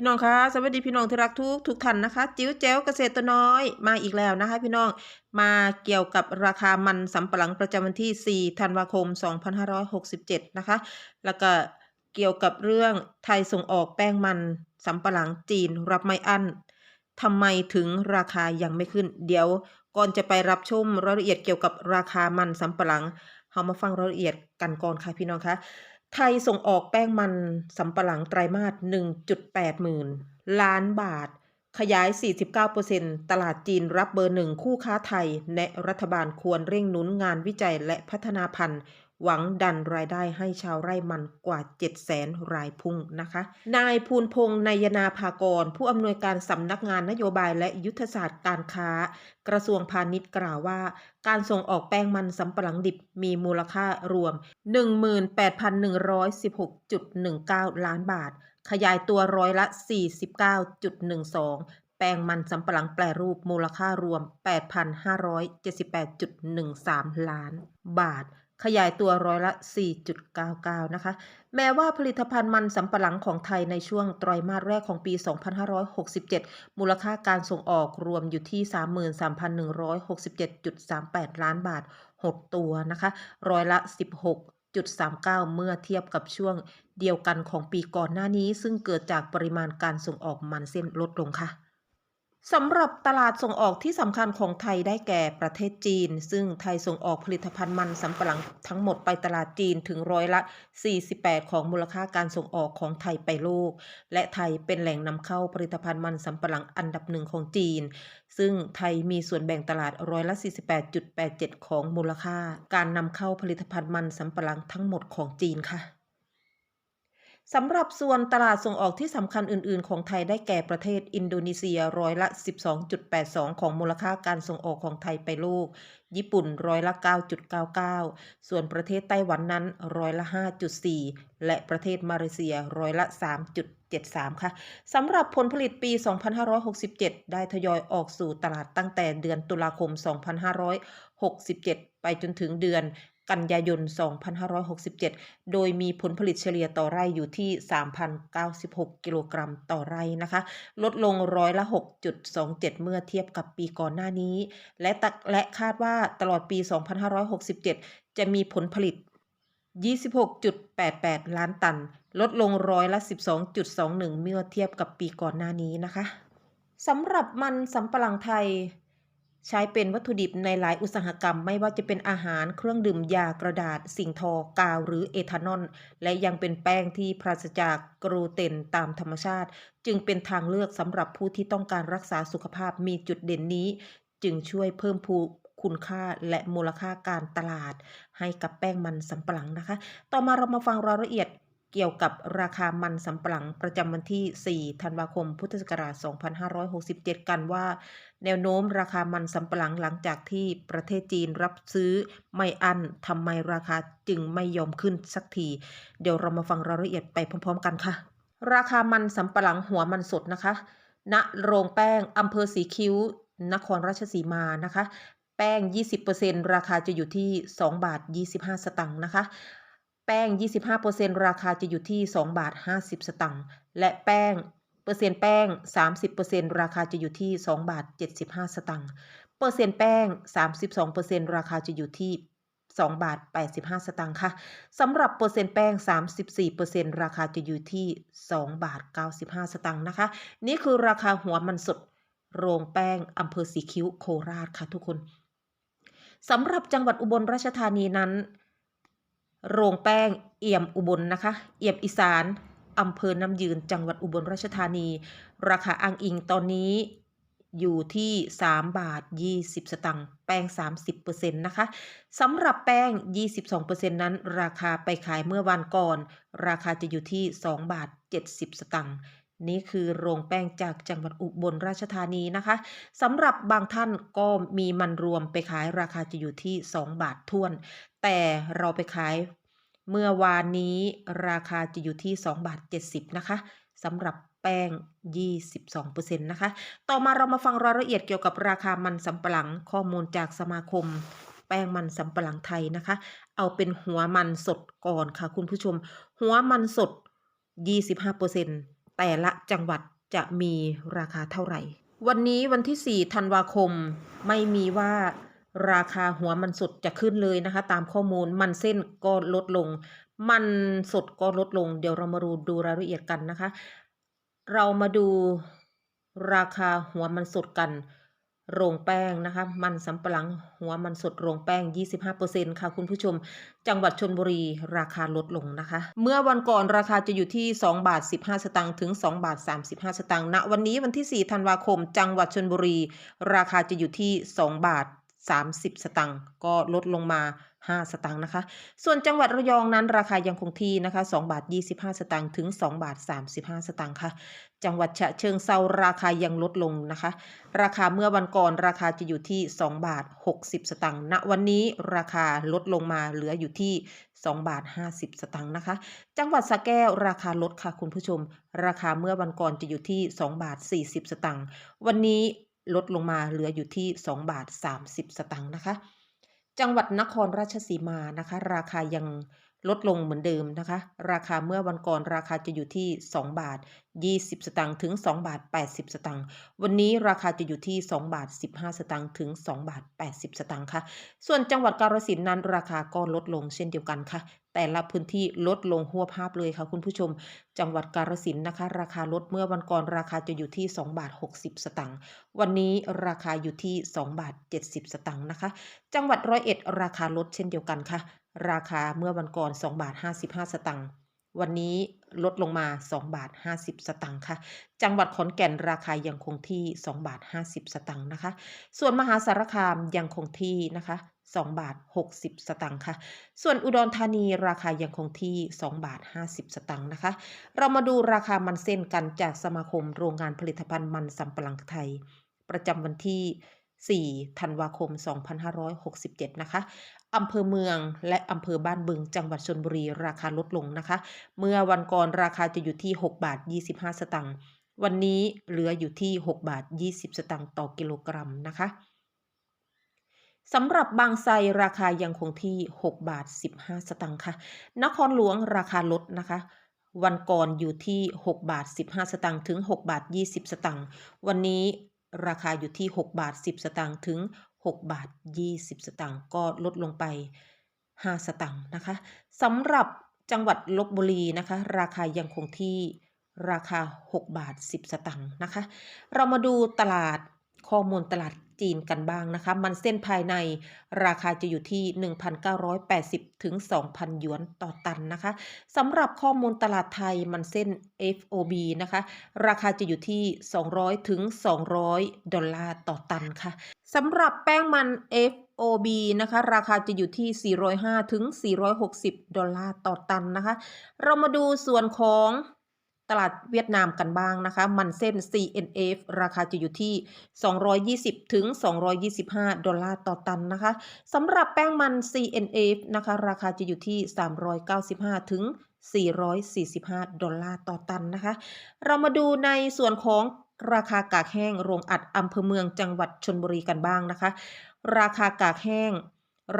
พี่น้องคะสวัสดีพี่น้องที่รักทุกทุกท่านนะคะ จิ๋วแจ๋วเกษตรน้อยมาอีกแล้วนะคะ พี่น้องมาเกี่ยวกับราคามันสำปะหลังประจำวันที่ 4 ธันวาคม 2567 นะคะ แล้วก็เกี่ยวกับเรื่องไทยส่งออกแป้งมันสำปะหลังจีนรับไม่อั้นทำไมถึงราคายังไม่ขึ้น เดี๋ยวก่อนจะไปรับชมรายละเอียดเกี่ยวกับราคามันสำปะหลังเรามาฟังรายละเอียดกันก่อนค่ะพี่น้องคะ ไทยส่งออกแป้งมันสำปะหลังไตรมาส 1.8 หมื่น ล้านบาท ขยาย 49%ตลาดจีนรับเบอร์หนึ่งคู่ค้าไทย แนะรัฐบาลควรเร่งหนุนงานวิจัยและพัฒนาพันธุ์ หวังดันรายได้ให้ชาวไร่มันกว่า 700,000 รายพุ่งนะคะ นายภูนพงษ์นายนาภากร ผู้อำนวยการสำนักงานนโยบายและยุทธศาสตร์การค้า กระทรวงพาณิชย์กล่าวว่า การส่งออกแป้งมันสำปะหลังดิบมีมูลค่ารวม 18,116.19 ล้านบาท ขยายตัวร้อยละ 49.12แป้งมันสำปะหลังแปรรูปมูลค่ารวม 8,578.13 ล้านบาท ขยายตัวร้อยละ 4.99 นะคะ แม้ว่าผลิตภัณฑ์มันสำปะหลังของไทยในช่วงไตรมาสแรกของปี 2567 มูลค่าการส่งออกรวมอยู่ที่ 33,167.38 ล้านบาท หดตัวนะคะ ร้อยละ 16.39 เมื่อเทียบกับช่วงเดียวกันของปีก่อนหน้านี้ ซึ่งเกิดจากปริมาณการส่งออกมันเส้นลดลงค่ะ สำหรับตลาดส่งออกที่สำคัญของไทยได้แก่ประเทศจีน ซึ่งไทยส่งออกผลิตภัณฑ์มันสำปะหลังทั้งหมดไปตลาดจีนถึงร้อยละ 48 ของมูลค่าการส่งออกของไทยไปโลก และไทยเป็นแหล่งนำเข้าผลิตภัณฑ์มันสำปะหลังอันดับหนึ่งของจีน ซึ่งไทยมีส่วนแบ่งตลาดร้อยละ 48.87 ของมูลค่า การนำเข้าผลิตภัณฑ์มันสำปะหลังทั้งหมดของจีนค่ะ สำหรับส่วนตลาดส่งออกที่สำคัญอื่น ๆ ของไทยได้แก่ประเทศอินโดนีเซียร้อยละ 12.82 ของมูลค่าการส่งออกของไทยไปโลก ญี่ปุ่นร้อยละ 9.99 ส่วนประเทศไต้หวันนั้นร้อยละ 5.4 และประเทศมาเลเซียร้อยละ 3.73 ค่ะสำหรับผลผลิตปี 2567 ได้ทยอยออกสู่ตลาดตั้งแต่เดือนตุลาคม 2567 ไปจนถึงเดือน กันยายน 2567 โดยมีผลผลิตเฉลี่ยต่อไร่อยู่ที่ 3,096 กิโลกรัมต่อไร่นะคะ ลดลงร้อยละ 6.27 เมื่อเทียบกับปีก่อนหน้านี้ และและคาดว่าตลอดปี 2567 จะมีผลผลิต 26.88 ล้านตัน ลดลงร้อยละ 12.21 เมื่อเทียบกับปีก่อนหน้านี้นะคะสำหรับมันสำปะหลังไทย ใช้เป็นวัตถุดิบในหลายอุตสาหกรรมไม่ว่าจะเป็นอาหารเครื่องดื่มยากระดาษ สิ่งทอกาวหรือเอทานอล และยังเป็นแป้งที่ปราศจากกลูเตนตามธรรมชาติ จึงเป็นทางเลือกสำหรับผู้ที่ต้องการรักษาสุขภาพมีจุดเด่นนี้ จึงช่วยเพิ่มพูคุณค่าและมูลค่าการตลาด ให้กับแป้งมันสำปะหลังนะคะ ต่อมาเรามาฟังรายละเอียด เกี่ยวกับราคามันสำปะหลังประจำวันที่ 4 ธันวาคม พุทธศักราช 2567 กันว่า แนวโน้มราคามันสำปะหลังหลังจากที่ประเทศจีนรับซื้อไม่อั้นทำไมราคาจึงไม่ยอมขึ้นสักที เดี๋ยวเรามาฟังรายละเอียดไปพร้อม ๆ กันค่ะ ราคามันสำปะหลังหัวมันสดนะคะ ณ โรงแป้งอำเภอสีคิ้ว นครราชสีมานะคะ แป้ง 20%ราคาจะอยู่ที่ 2 บาท 25 สตังค์นะคะ แป้ง 25%ราคาจะอยู่ที่ 2 บาท 50 สตังค์ และแป้ง เปอร์เซ็นต์แป้ง 30%ราคาจะอยู่ที่ 2 บาท 75 สตังค์ เปอร์เซ็นต์แป้ง 32%ราคาจะอยู่ที่ 2 บาท 85 สตังค์ค่ะ สำหรับเปอร์เซ็นต์แป้ง 34%ราคาจะอยู่ที่ 2 บาท 95 สตังค์นะคะ นี่คือราคาหัวมันสดโรงแป้งอำเภอสีคิ้วโคราชค่ะทุกคน สำหรับจังหวัดอุบลราชธานีนั้น โรงแป้งเอี่ยมอุบลนะคะ เอี่ยมอีสานอำเภอน้ำยืนจังหวัดอุบลราชธานี ราคาอ้างอิงตอนนี้อยู่ที่ 3 บาท 20 สตังค์แป้ง 30%นะคะสำหรับแป้ง 22%นั้น ราคาไปขายเมื่อวันก่อน ราคาจะอยู่ที่ 2 บาท 70 สตังค์นี่คือโรงแป้งจากจังหวัดอุบลราชธานีนะคะสำหรับบางท่านก็มีมันรวมไปขายราคาจะอยู่ที่ 2 บาทท้วน แต่เราไปขายเมื่อวานนี้ราคาจะอยู่ที่2บาท70 นะคะสำหรับแป้ง 22%นะคะ ต่อมาเรามาฟังรายละเอียดเกี่ยวกับราคามันสำปะหลังข้อมูลจากสมาคม แป้งมันสำปะหลังไทยนะคะ เอาเป็นหัวมันสดก่อนค่ะคุณผู้ชม หัวมันสด 25%ตแต่ละจังหวัดจะมีราคาเท่าไหร่ วันนี้วันที่ 4 ธันวาคมไม่มีว่า ราคาหัวมันสดจะขึ้นเลยนะคะ ตามข้อมูลมันเส้นก็ลดลง มันสดก็ลดลง เดี๋ยวเรามาดูดูรายละเอียดกันนะคะ เรามาดูราคาหัวมันสดกัน โรงแป้งนะคะ มันสำปะหลังหัวมันสดโรงแป้ง 25%ค่ะคุณผู้ชม จังหวัดชนบุรีราคาลดลงนะคะ เมื่อวันก่อนราคาจะอยู่ที่ 2 บาท 15 สตางค์ถึง 2 บาท 35 สตางค์ณวันนี้วันที่ 4 ธันวาคม จังหวัดชนบุรี ราคาจะอยู่ที่ 2 บาท 30 สตางค์ก็ลดลงมา 5 สตางค์นะคะ ส่วนจังหวัดระยองนั้นราคายังคงที่นะคะ2บาท25 สตางค์ถึง2บาท35 สตางค์ค่ะ จังหวัดฉะเชิงเซาราคายังลดลงนะคะ ราคาเมื่อวันก่อนราคาจะอยู่ที่2บาท60 สตางค์ณวันนี้ราคาลดลงมาเหลืออยู่ที่2บาท50 สตางค์นะคะ จังหวัดสระแก้วราคาลดค่ะคุณผู้ชม ราคาเมื่อวันก่อนจะอยู่ที่2บาท40 สตางค์วันนี้ ลดลงมาเหลืออยู่ที่ 2 บาท 30 สตางค์นะคะ จังหวัดนครราชสีมานะคะ ราคายัง ลดลงเหมือนเดิมนะคะ ราคาเมื่อวันก่อนราคาจะอยู่ที่ 2 บาท 20 สตางค์ถึง 2 บาท 80 สตางค์ วันนี้ราคาจะอยู่ที่ 2 บาท 15 สตางค์ถึง 2 บาท 80 สตางค์ค่ะ ส่วนจังหวัดกาฬสินธุ์นั้นราคาก็ลดลงเช่นเดียวกันค่ะ แต่ละพื้นที่ลดลงหัวภาพเลยค่ะคุณผู้ชม จังหวัดกาฬสินธุ์นะคะ ราคาลดเมื่อวันก่อนราคาจะอยู่ที่ 2 บาท 60 สตางค์ วันนี้ราคาอยู่ที่ 2 บาท 70 สตางค์นะคะ จังหวัดร้อยเอ็ดราคาลดเช่นเดียวกันค่ะ ราคาเมื่อวันก่อน2บาท55 สตางค์ วันนี้ลดลงมา2บาท50 สตางค์ค่ะ จังหวัดขอนแก่นราคายังคงที่2บาท50 สตางค์นะคะ ส่วนมหาสารคามยังคงที่นะคะ2บาท60 สตางค์ค่ะ ส่วนอุดรธานีราคายังคงที่2บาท50 สตางค์นะคะ เรามาดูราคามันเส้นกันจากสมาคมโรงงานผลิตภัณฑ์มันสำปะหลังไทย ประจำวันที่ 4ธันวาคม 2567 นะคะอำเภอเมืองและอำเภอบ้านบึง จังหวัดชนบุรีราคาลดลงนะคะ เมื่อวันก่อนราคาจะอยู่ที่ 6 บาท 25 สตางค์วันนี้เหลืออยู่ที่ 6 บาท 20 สตางค์ต่อกิโลกรัมนะคะสำหรับบางไทรราคายังคงที่ 6 บาท 15 สตางค์ค่ะ นครหลวงราคาลดนะคะ วันก่อนอยู่ที่ 6 บาท 15 สตางค์ถึง 6 บาท 20 สตางค์วันนี้ ราคาอยู่ที่ 6 บาท 10 สตางค์ถึง 6 บาท 20 สตางค์ก็ลดลงไป 5 สตางค์นะคะสำหรับจังหวัดลบบุรีนะคะ ราคายังคงที่ราคา 6 บาท 10 สตางค์นะคะ เรามาดูตลาดข้อมูลตลาด จีนกันบ้างนะคะ มันเส้นภายในราคาจะอยู่ที่ 1,980 ถึง 2,000 หยวนต่อตันนะคะสำหรับข้อมูลตลาดไทยมันเส้น FOB นะคะ ราคาจะอยู่ที่ 200 ถึง 200 ดอลลาร์ต่อตันค่ะสำหรับแป้งมัน FOB นะคะ ราคาจะอยู่ที่ 405 ถึง 460 ดอลลาร์ต่อตันนะคะ เรามาดูส่วนของ ตลาดเวียดนามกันบ้างนะคะ มันเส้น CNF ราคาจะอยู่ที่ 220 ถึง 225 ดอลลาร์ต่อตันนะคะสำหรับแป้งมัน CNF นะคะ ราคาจะอยู่ที่ 395 ถึง 445 ดอลลาร์ต่อตันนะคะ เรามาดูในส่วนของราคากากแห้งโรงอัดอำเภอเมืองจังหวัดชนบุรีกันบ้างนะคะ ราคากากแห้ง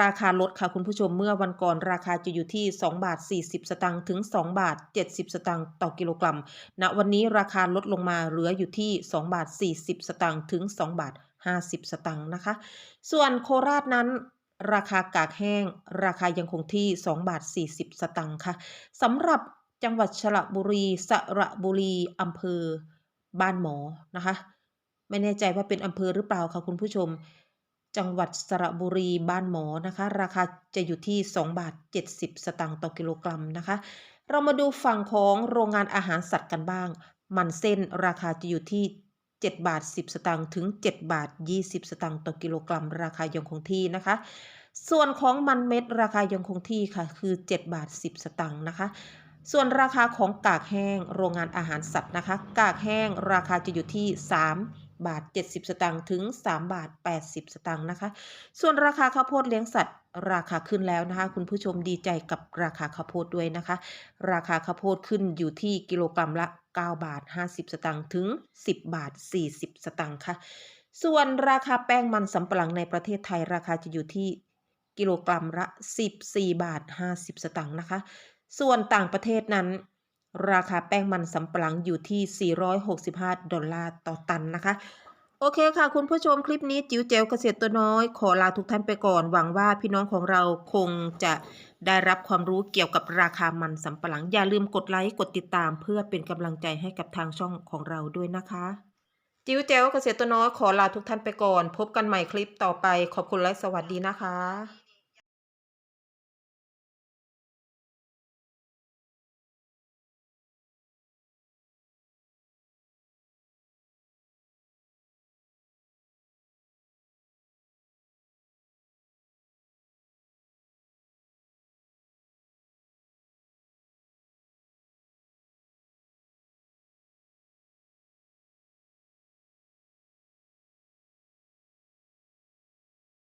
ราคาลดค่ะคุณผู้ชมเมื่อวันก่อนราคาจะอยู่ที่ 2 บาท 40 สตางค์ถึง 2 บาท 70 สตางค์ต่อกิโลกรัมณวันนี้ราคาลดลงมาเหลืออยู่ที่ 2 บาท 40 สตางค์ถึง 2 บาท 50 สตางค์นะคะ ส่วนโคราชนั้นราคากากแห้ง ราคายังคงที่ 2 บาท 40 สตางค์ค่ะสำหรับจังหวัดสระบุรีสระบุรีอำเภอบ้านหมอนะคะ ไม่แน่ใจว่าเป็นอำเภอหรือเปล่าค่ะคุณผู้ชม จังหวัดสระบุรีบ้านหมอนะคะ ราคาจะอยู่ที่ 2 บาท 70 สตางค์ต่อกิโลกรัมนะคะ เรามาดูฝั่งของโรงงานอาหารสัตว์กันบ้าง มันเส้นราคาจะอยู่ที่ 7 บาท 10 สตางค์ถึง 7 บาท 20 สตางค์ต่อกิโลกรัม ราคายังคงที่นะคะ ส่วนของมันเม็ดราคายังคงที่ค่ะ คือ 7 บาท 10 สตางค์นะคะส่วนราคาของกากแห้งโรงงานอาหารสัตว์นะคะ กากแห้งราคาจะอยู่ที่ 3 บาท 70 สตางค์ถึง 3 บาท 80 สตางค์นะคะ ส่วนราคาข้าวโพดเลี้ยงสัตว์ราคาขึ้นแล้วนะคะ คุณผู้ชมดีใจกับราคาข้าวโพดด้วยนะคะ ราคาข้าวโพดขึ้นอยู่ที่กิโลกรัมละ 9 บาท 50 สตางค์ถึง 10 บาท 40 สตางค์ค่ะ ส่วนราคาแป้งมันสำปะหลังในประเทศไทยราคาจะอยู่ที่กิโลกรัมละ 14 บาท 50 สตางค์นะคะ ส่วนต่างประเทศนั้น ราคาแป้งมันสำปะหลังอยู่ที่ 465 ดอลลาร์ต่อตันนะคะ โอเคค่ะ คุณผู้ชมคลิปนี้จิ๋วเจ๋วเกษตรตัวน้อย ขอลาทุกท่านไปก่อน หวังว่าพี่น้องของเราคงจะได้รับความรู้เกี่ยวกับราคามันสำปะหลัง อย่าลืมกดไลค์กดติดตาม เพื่อเป็นกำลังใจให้กับทางช่องของเราด้วยนะคะ จิ๋วเจ๋วเกษตรตัวน้อยขอลาทุกท่านไปก่อน พบกันใหม่คลิปต่อไปขอบคุณและสวัสดีนะคะ